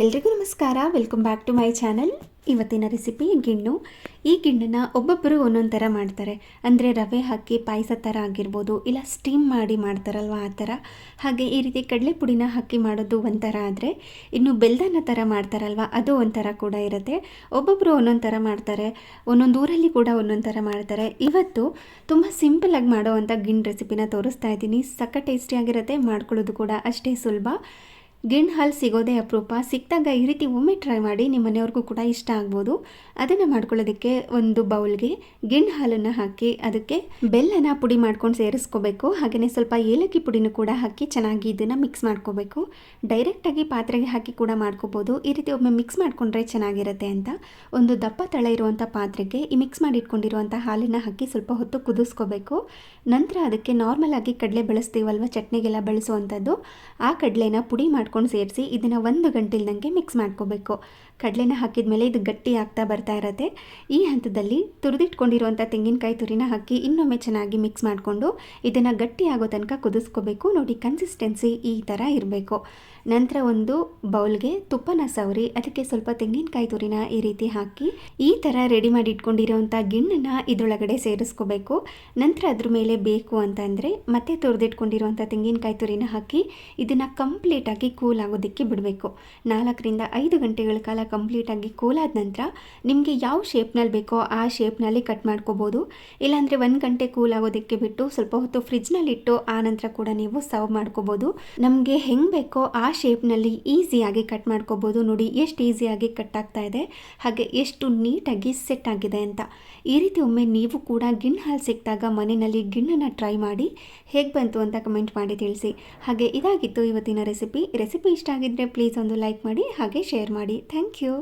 ಎಲ್ರಿಗೂ ನಮಸ್ಕಾರ. Welcome back to my channel ಇವತ್ತಿನ ರೆಸಿಪಿ ಗಿಣ್ಣು. ಈ ಗಿಣ್ಣನ್ನು ಒಬ್ಬೊಬ್ಬರು ಒಂದೊಂದು ಥರ ಮಾಡ್ತಾರೆ. ಅಂದರೆ ರವೆ ಹಾಕಿ ಪಾಯಸ ಥರ ಆಗಿರ್ಬೋದು, ಇಲ್ಲ ಸ್ಟೀಮ್ ಮಾಡಿ ಮಾಡ್ತಾರಲ್ವ ಆ ಥರ ಹಾಗೆ ಈ ರೀತಿ ಕಡಲೆ ಪುಡಿನ ಹಾಕಿ ಮಾಡೋದು ಒಂಥರ ಆದರೆ, ಇನ್ನು ಬೆಲ್ಲನ ಥರ ಮಾಡ್ತಾರಲ್ವ, ಅದು ಒಂಥರ ಕೂಡ ಇರುತ್ತೆ. ಒಬ್ಬೊಬ್ಬರು ಒಂದೊಂದು ಥರ ಮಾಡ್ತಾರೆ, ಒಂದೊಂದು ಊರಲ್ಲಿ ಕೂಡ ಒಂದೊಂದು ಥರ ಮಾಡ್ತಾರೆ. ಇವತ್ತು ತುಂಬ ಸಿಂಪಲಾಗಿ ಮಾಡೋವಂಥ ಗಿಣ್ಣು ರೆಸಿಪಿನ ತೋರಿಸ್ತಾ ಇದ್ದೀನಿ. ಸಕ್ಕ ಟೇಸ್ಟಿಯಾಗಿರುತ್ತೆ ಮಾಡ್ಕೊಳ್ಳೋದು ಕೂಡ ಅಷ್ಟೇ ಸುಲಭ. ಗಿಣ್ ಹಾಲು ಸಿಗೋದೇ ಅಪರೂಪ. ಸಿಕ್ಕಿದಾಗ ಈ ರೀತಿ ಒಮ್ಮೆ ಟ್ರೈ ಮಾಡಿ ನಿಮ್ಮ ಮನೆಯವ್ರಿಗೂ ಕೂಡ ಇಷ್ಟ ಆಗ್ಬೋದು. ಅದನ್ನು ಮಾಡ್ಕೊಳ್ಳೋದಕ್ಕೆ ಒಂದು ಬೌಲ್ಗೆ ಗಿಣ್ ಹಾಲನ್ನು ಹಾಕಿ ಅದಕ್ಕೆ ಬೆಲ್ಲನ ಪುಡಿ ಮಾಡ್ಕೊಂಡು ಸೇರಿಸ್ಕೋಬೇಕು. ಹಾಗೆಯೇ ಸ್ವಲ್ಪ ಏಲಕ್ಕಿ ಪುಡಿನೂ ಕೂಡ ಹಾಕಿ ಚೆನ್ನಾಗಿ ಇದನ್ನು ಮಿಕ್ಸ್ ಮಾಡ್ಕೋಬೇಕು. ಡೈರೆಕ್ಟಾಗಿ ಪಾತ್ರೆಗೆ ಹಾಕಿ ಕೂಡ ಮಾಡ್ಕೋಬೋದು. ಈ ರೀತಿ ಒಮ್ಮೆ ಮಿಕ್ಸ್ ಮಾಡಿಕೊಂಡ್ರೆ ಚೆನ್ನಾಗಿರುತ್ತೆ ಅಂತ. ಒಂದು ದಪ್ಪ ತಳ ಇರುವಂಥ ಪಾತ್ರೆಗೆ ಈ ಮಿಕ್ಸ್ ಮಾಡಿ ಇಟ್ಕೊಂಡಿರುವಂಥ ಹಾಲನ್ನು ಹಾಕಿ ಸ್ವಲ್ಪ ಹೊತ್ತು ಕುದಿಸ್ಕೋಬೇಕು. ನಂತರ ಅದಕ್ಕೆ ನಾರ್ಮಲ್ ಆಗಿ ಕಡಲೆ ಬೆಳೆಸ್ತೀವಲ್ವ? ಚಟ್ನಿಗೆಲ್ಲ ಬಳಸುವಂಥದ್ದು ಆ ಕಡಲೆನ ಪುಡಿ ಮಾಡ್ಕೊಂಡು ಸೇರಿಸಿ ಇದನ್ನು ಒಂದು ಗಂಟೆಲ್ದಂಗೆ ಮಿಕ್ಸ್ ಮಾಡ್ಕೋಬೇಕು. ಕಡಲೆನ ಹಾಕಿದ ಮೇಲೆ ಇದು ಗಟ್ಟಿ ಆಗ್ತಾ ಬರ್ತಾ ಇರತ್ತೆ. ಈ ಹಂತದಲ್ಲಿ ತುರಿದಿಟ್ಕೊಂಡಿರುವಂಥ ತೆಂಗಿನಕಾಯಿ ತುರಿನ ಹಾಕಿ ಇನ್ನೊಮ್ಮೆ ಚೆನ್ನಾಗಿ ಮಿಕ್ಸ್ ಮಾಡಿಕೊಂಡು ಇದನ್ನು ಗಟ್ಟಿ ಆಗೋ ತನಕ ಕುದಿಸ್ಕೋಬೇಕು. ನೋಡಿ ಕನ್ಸಿಸ್ಟೆನ್ಸಿ ಈ ಥರ ಇರಬೇಕು. ನಂತರ ಒಂದು ಬೌಲ್ಗೆ ತುಪ್ಪನ ಸವರಿ, ಅದಕ್ಕೆ ಸ್ವಲ್ಪ ತೆಂಗಿನಕಾಯಿ ತುರಿನ ಈ ರೀತಿ ಹಾಕಿ ಈ ಥರ ರೆಡಿ ಮಾಡಿ ಇಟ್ಕೊಂಡಿರೋವಂಥ ಗಿಣ್ಣನ್ನು ಇದರೊಳಗಡೆ ಸೇರಿಸ್ಕೋಬೇಕು. ನಂತರ ಅದ್ರ ಮೇಲೆ ಬೇಕು ಅಂತಂದರೆ ಮತ್ತೆ ತುರಿದಿಟ್ಕೊಂಡಿರುವಂಥ ತೆಂಗಿನಕಾಯಿ ತುರಿನ ಹಾಕಿ ಇದನ್ನು ಕಂಪ್ಲೀಟಾಗಿ ಕೂಲ್ ಆಗೋದಕ್ಕೆ ಬಿಡಬೇಕು. ನಾಲ್ಕರಿಂದ ಐದು ಗಂಟೆಗಳ ಕಾಲ ಕಂಪ್ಲೀಟಾಗಿ ಕೂಲಾದ ನಂತರ ನಿಮಗೆ ಯಾವ ಶೇಪ್ನಲ್ಲಿ ಬೇಕೋ ಆ ಶೇಪ್ನಲ್ಲಿ ಕಟ್ ಮಾಡ್ಕೋಬೋದು. ಇಲ್ಲಾಂದರೆ ಒಂದು ಗಂಟೆ ಕೂಲ್ ಆಗೋದಕ್ಕೆ ಬಿಟ್ಟು ಸ್ವಲ್ಪ ಹೊತ್ತು ಫ್ರಿಜ್ನಲ್ಲಿಟ್ಟು ಆ ನಂತರ ಕೂಡ ನೀವು ಸರ್ವ್ ಮಾಡ್ಕೋಬೋದು. ನಮಗೆ ಹೆಂಗೆ ಬೇಕೋ ಆ ಶೇಪ್ನಲ್ಲಿ ಈಸಿಯಾಗಿ ಕಟ್ ಮಾಡ್ಕೋಬೋದು. ನೋಡಿ ಎಷ್ಟು ಈಸಿಯಾಗಿ ಕಟ್ ಆಗ್ತಾ ಇದೆ. ಹಾಗೆ ಎಷ್ಟು ನೀಟಾಗಿ ಸೆಟ್ ಆಗಿದೆ ಅಂತ. ಈ ರೀತಿ ಒಮ್ಮೆ ನೀವು ಕೂಡ ಗಿಣ್ಣು ಹಾಲು ಸಿಕ್ಕಿದಾಗ ಮನೆಯಲ್ಲಿ ಗಿಣ್ಣನ್ನು ಟ್ರೈ ಮಾಡಿ ಹೇಗೆ ಬಂತು ಅಂತ ಕಮೆಂಟ್ ಮಾಡಿ ತಿಳಿಸಿ. ಹಾಗೆ ಇದಾಗಿತ್ತು ಇವತ್ತಿನ ರೆಸಿಪಿ ರೆಸಿಪಿ ಇಷ್ಟ ಆಗಿದ್ದರೆ ಪ್ಲೀಸ್ ಒಂದು ಲೈಕ್ ಮಾಡಿ ಹಾಗೆ ಶೇರ್ ಮಾಡಿ. Thank you.